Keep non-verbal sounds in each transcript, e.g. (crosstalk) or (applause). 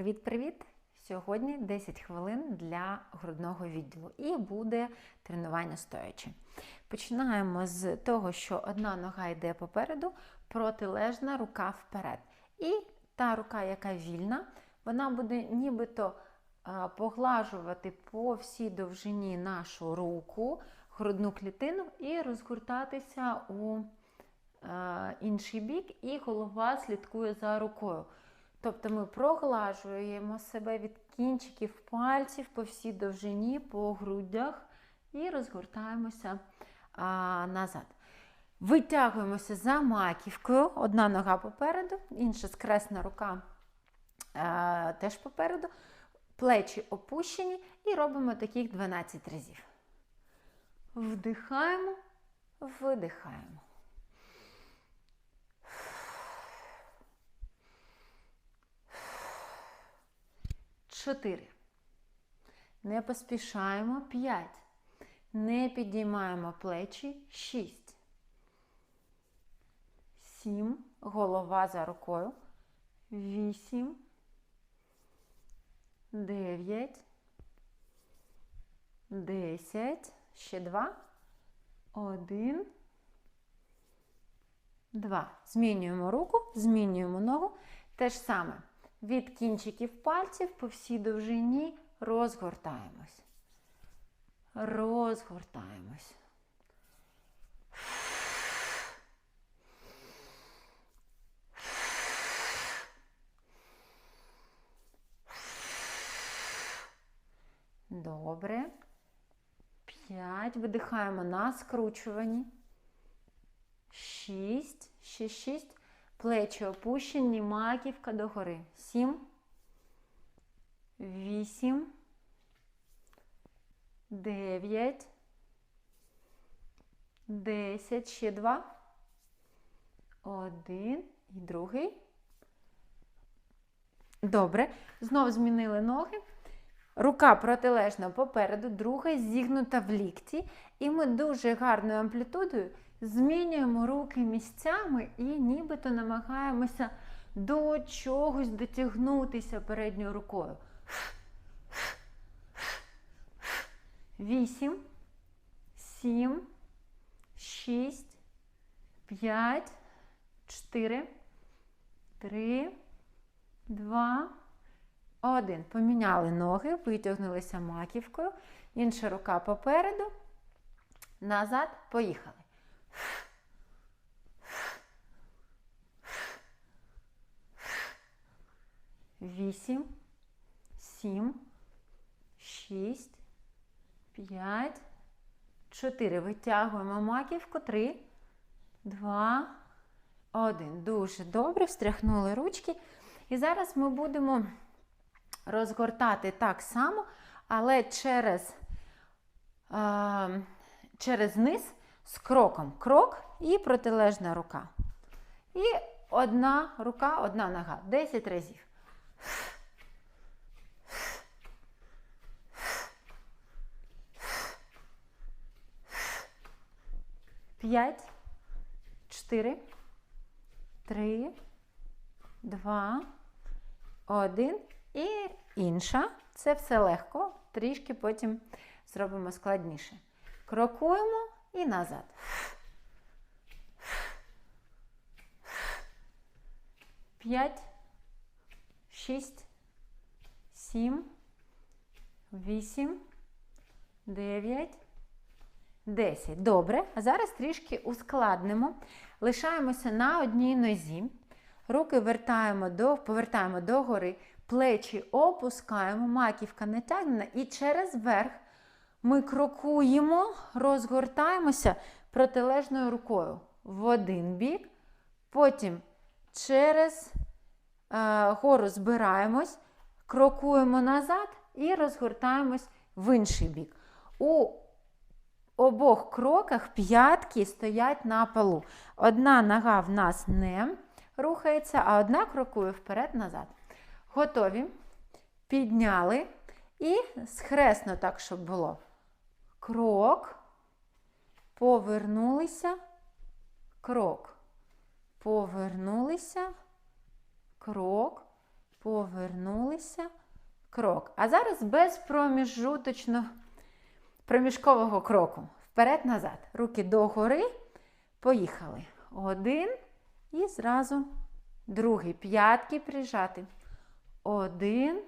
Привіт-привіт! Сьогодні 10 хвилин для грудного відділу і буде тренування стоячи. Починаємо з того, що одна нога йде попереду, протилежна рука вперед. І та рука, яка вільна, вона буде нібито поглажувати по всій довжині нашу руку, грудну клітину і розгортатися у інший бік, і голова слідкує за рукою. Тобто ми проглажуємо себе від кінчиків пальців по всій довжині, по грудях і розгортаємося а, назад. Витягуємося за маківкою, одна нога попереду, інша скресна рука а, теж попереду, плечі опущені і робимо таких 12 разів. Вдихаємо, видихаємо. Чотири. Не поспішаємо. П'ять. Не підіймаємо плечі. Шість. Сім. Голова за рукою. Вісім. Дев'ять. Десять. Ще два. Один. Два. Змінюємо руку, змінюємо ногу. Те ж саме. Від кінчиків пальців по всій довжині розгортаємось. Розгортаємось. Добре. П'ять. Видихаємо на скручуванні. Шість. Ще шість. Плечі опущені, маківка догори. Сім. Вісім. Дев'ять. Десять. Ще два. Один. І другий. Добре. Знов змінили ноги. Рука протилежна попереду, друга зігнута в лікті. І ми дуже гарною амплітудою змінюємо руки місцями і нібито намагаємося до чогось дотягнутися передньою рукою. Вісім, сім, шість, п'ять, чотири, три, два, один. Поміняли ноги, витягнулися маківкою. Інша рука попереду. Назад. Поїхали. Вісім, сім, шість, п'ять, чотири. Витягуємо маківку. Три, два, один. Дуже добре. Встряхнули ручки. І зараз ми будемо розгортати так само, але через, е, через низ з кроком. Крок і протилежна рука. І одна рука, одна нога. 10 разів. П'ять, чотири, три, два, один. І інша. Це все легко. Трішки потім зробимо складніше. Крокуємо і назад. П'ять, шість, сім, вісім, дев'ять, десять. Добре. А зараз трішки ускладнимо. Лишаємося на одній нозі. Руки вертаємо до, повертаємо догори, плечі опускаємо, маківка натягнена і через верх ми крокуємо, розгортаємося протилежною рукою в один бік. Потім через е, гору збираємось, крокуємо назад і розгортаємось в інший бік. У обох кроках п'ятки стоять на полу. Одна нога в нас не рухається, а одна крокує вперед-назад. Готові. Підняли і схресно так, щоб було. Крок, повернулися, крок. Повернулися, крок, повернулися, крок. А зараз без проміжуточно проміжкового кроку. Вперед-назад. Руки догори. Поїхали. Один і зразу другий. П'ятки прижати. Один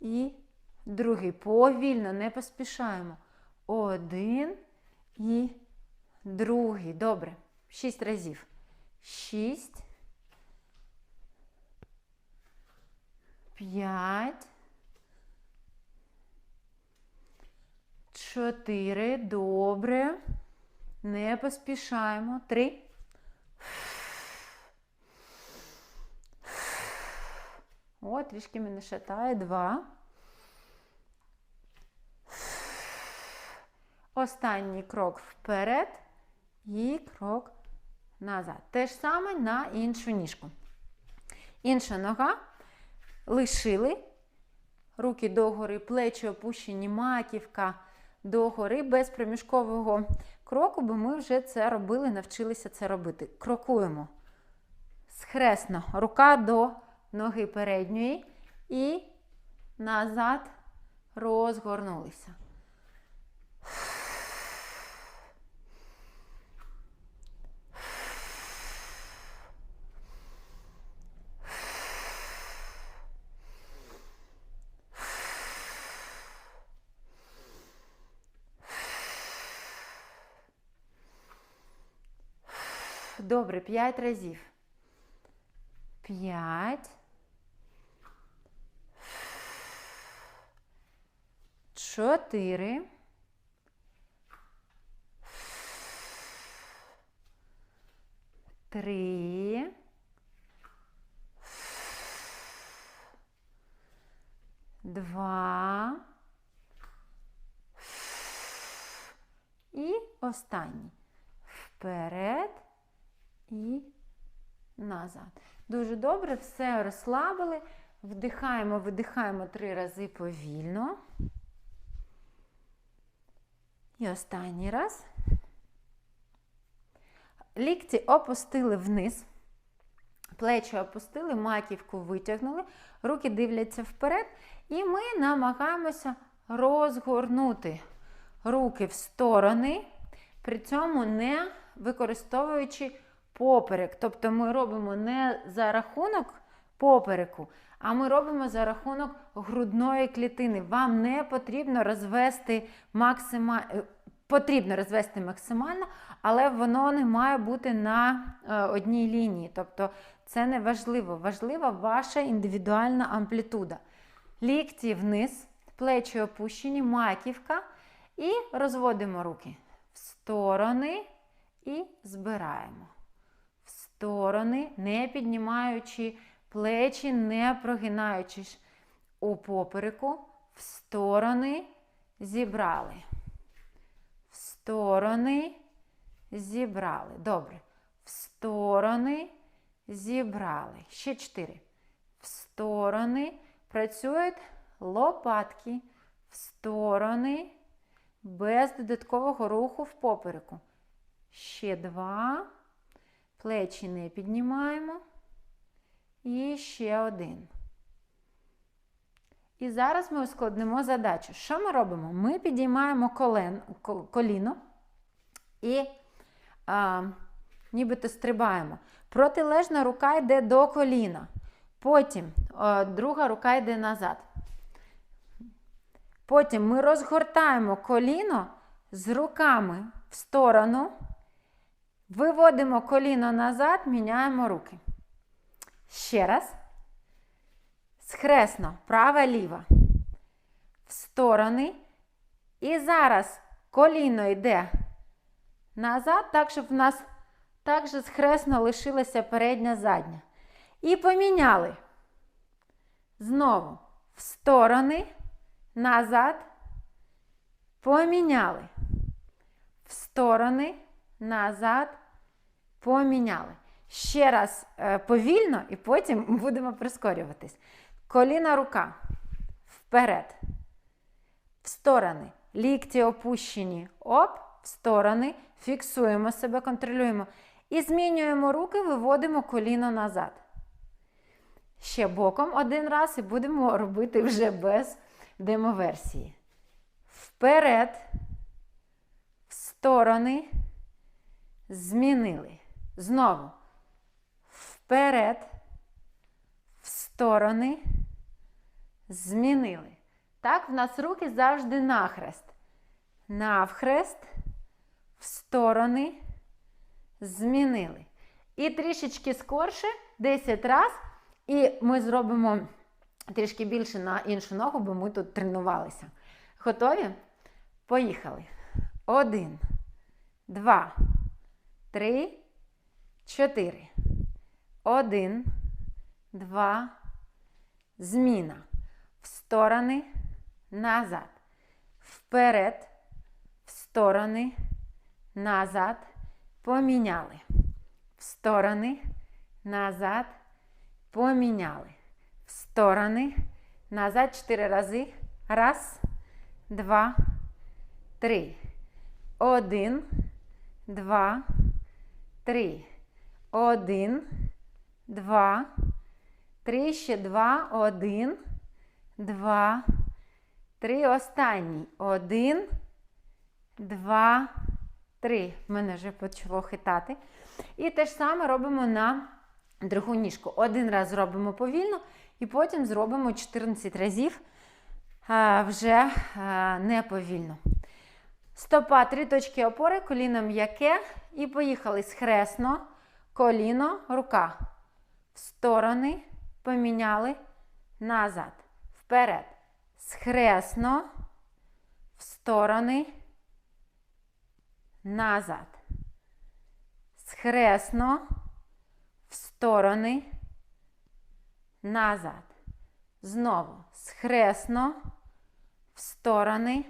і другий. Повільно, не поспішаємо. Один і другий. Добре. Шість разів. Шість. П'ять. Чотири. Добре. Не поспішаємо. Три. О, трішки мене шатає. Два. Останній крок вперед і крок назад. Те ж саме на іншу ніжку. Інша нога. Лишили. Руки догори, плечі опущені, маківка догори без проміжкового кроку, бо ми вже це робили, навчилися це робити. Крокуємо схресно, рука до ноги передньої і назад розгорнулися. Добре, п'ять разів. П'ять. Чотири. Три. Два. І останній. Вперед і назад. Дуже добре, все розслабили. Вдихаємо, видихаємо три рази повільно. І останній раз. Лікті опустили вниз. Плечі опустили, маківку витягнули, руки дивляться вперед. І ми намагаємося розгорнути руки в сторони, при цьому не використовуючи поперек. Тобто ми робимо не за рахунок попереку, а ми робимо за рахунок грудної клітини. Вам не потрібно розвести максимально. Потрібно розвести максимально, але воно не має бути на е, одній лінії. Тобто це не важливо. Важлива ваша індивідуальна амплітуда. Лікті вниз, плечі опущені, маківка. І розводимо руки в сторони і збираємо сторони, не піднімаючи плечі, не прогинаючись у попереку, в сторони зібрали. В сторони зібрали. Добре. В сторони зібрали. Ще чотири. В сторони працюють лопатки. В сторони без додаткового руху в попереку. Ще два. Плечі не піднімаємо. І ще один. І зараз ми ускладнимо задачу. Що ми робимо? Ми підіймаємо колен, коліно і а, нібито стрибаємо. Протилежна рука йде до коліна. Потім а, друга рука йде назад. Потім ми розгортаємо коліно з руками в сторону. Виводимо коліно назад, міняємо руки. Ще раз. Схресно, права ліва. В сторони. І зараз коліно йде назад, так, щоб в нас також схресно лишилася передня задня. І поміняли. Знову в сторони, назад. Поміняли. В сторони, назад поміняли. Ще раз е, повільно, і потім (laughs) будемо прискорюватись. Коліна рука. Вперед. В сторони. Лікті опущені. Оп, в сторони. Фіксуємо себе, контролюємо. І змінюємо руки, виводимо коліно назад. Ще боком один раз і будемо робити вже без демоверсії. Вперед, в сторони, змінили. Знову. Вперед, в сторони, змінили. Так, в нас руки завжди нахрест. Навхрест, в сторони, змінили. І трішечки скорше, 10 разів. І ми зробимо трішки більше на іншу ногу, бо ми тут тренувалися. Готові? Поїхали. Один, два, три, чотири. Один, два, зміна. В сторони, назад. Вперед, в сторони, назад. Поміняли. В сторони, назад. Поміняли. В сторони. Назад чотири рази. Раз, два, три. Один, два, три. Один, два, три. Ще два. Один, два, три. Останній. Один, два, три. Мене вже почало хитати. І те ж саме робимо на другу ніжку. Один раз зробимо повільно, і потім зробимо 14 разів вже а, не повільно. Стопа, три точки опори, коліно м'яке. І поїхали схресно, коліно, рука. В сторони поміняли назад. Вперед. Схресно, в сторони, назад. Схресно, в сторони, назад. Знову схресно, в сторони,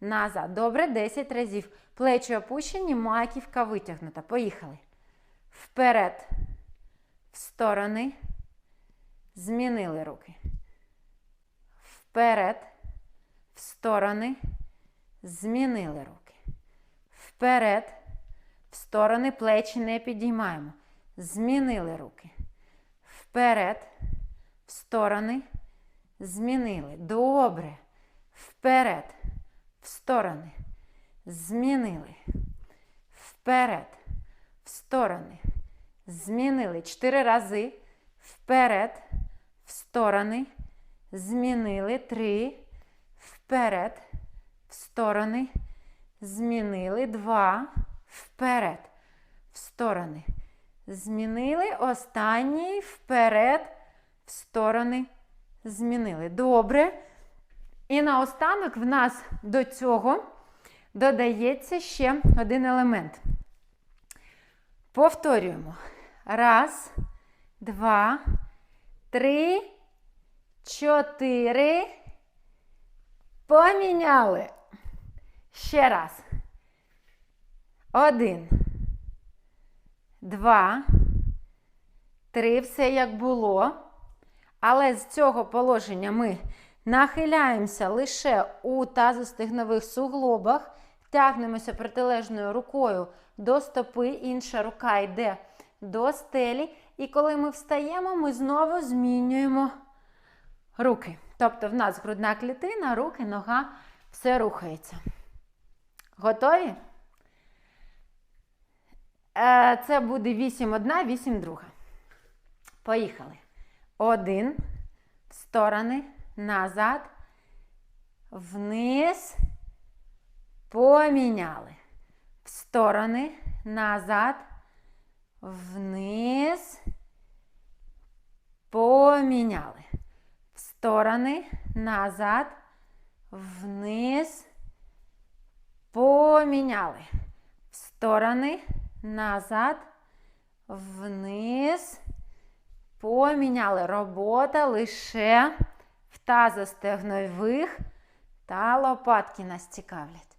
назад. Добре, 10 разів. Плечі опущені, маківка витягнута. Поїхали. Вперед, в сторони. Змінили руки. Вперед, в сторони. Змінили руки. Вперед, в сторони плечі не підіймаємо. Змінили руки. Вперед, в сторони. Змінили. Добре. Вперед, в сторони. Змінили. Вперед, в сторони. Змінили. Чотири рази. Вперед, в сторони. Змінили. Три. Вперед, в сторони. Змінили. Два. Вперед, в сторони. Змінили. Останній. Вперед, в сторони. Змінили. Добре. І наостанок в нас до цього додається ще один елемент. Повторюємо. Раз, два, три, чотири. Поміняли. Ще раз. Один. Два. Три. Все як було. Але з цього положення ми нахиляємося лише у тазостигнових суглобах. Тягнемося протилежною рукою до стопи, інша рука йде до стелі. І коли ми встаємо, ми знову змінюємо руки. Тобто в нас грудна клітина, руки, нога, все рухається. Готові? Е, це буде 8 одна, 8 друга. Поїхали. Один. В сторони, назад, вниз. Поміняли. В сторони, назад, вниз. Поміняли. В сторони, назад, вниз. Поміняли. В сторони, назад, вниз. Поміняли. Робота лише тазостегнових та лопатки нас цікавлять.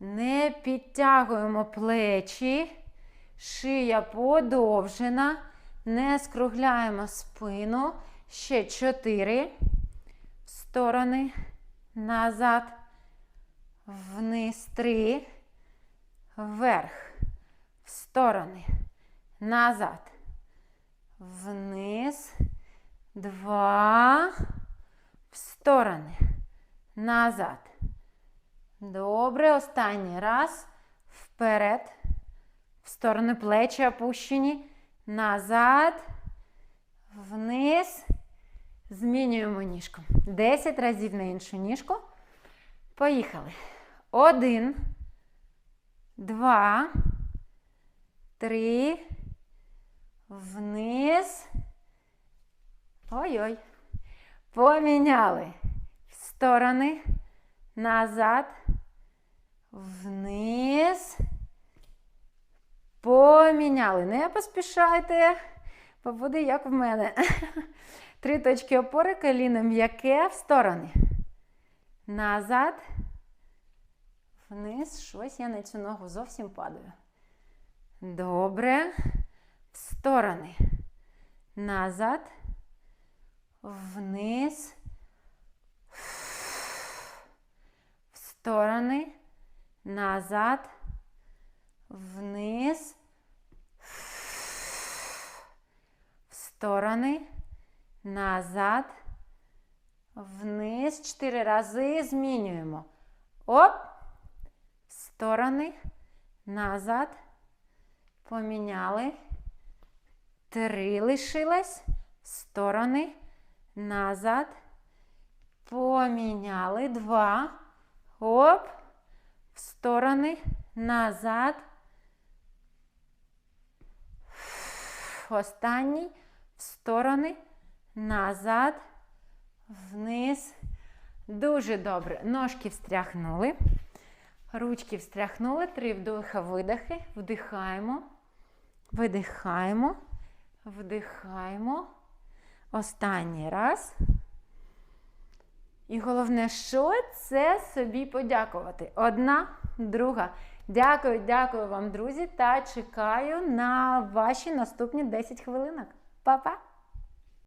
Не підтягуємо плечі, шия подовжена, не скругляємо спину. Ще чотири. В сторони, назад, вниз, три, вверх, в сторони, назад, вниз, два, сторони, назад. Добре, останній раз. Вперед. В сторони плечі опущені. Назад. Вниз. Змінюємо ніжку. 10 разів на іншу ніжку. Поїхали. Один. Два. Три. Вниз. Ой-ой. Поміняли. В сторони. Назад. Вниз. Поміняли. Не поспішайте, бо буде як в мене. (laughs) Три точки опори, коліно м'яке в сторони. Назад. Вниз. Щось я на цю ногу зовсім падаю. Добре. В сторони. Назад. Вниз. В сторони. Назад. Вниз. В сторони. Назад. Вниз. Чотири рази змінюємо. Оп. В сторони. Назад. Поміняли. Три лишилось. Сторони. Назад. Поміняли. Два. Оп. В сторони. Назад. Останній. В сторони. Назад. Вниз. Дуже добре. Ножки встряхнули. Ручки встряхнули. Три вдоха, видихи. Вдихаємо. Видихаємо. Вдихаємо. Останній раз. І головне, що це собі подякувати. Одна, друга. Дякую, дякую вам, друзі, та чекаю на ваші наступні 10 хвилинок. Па-па!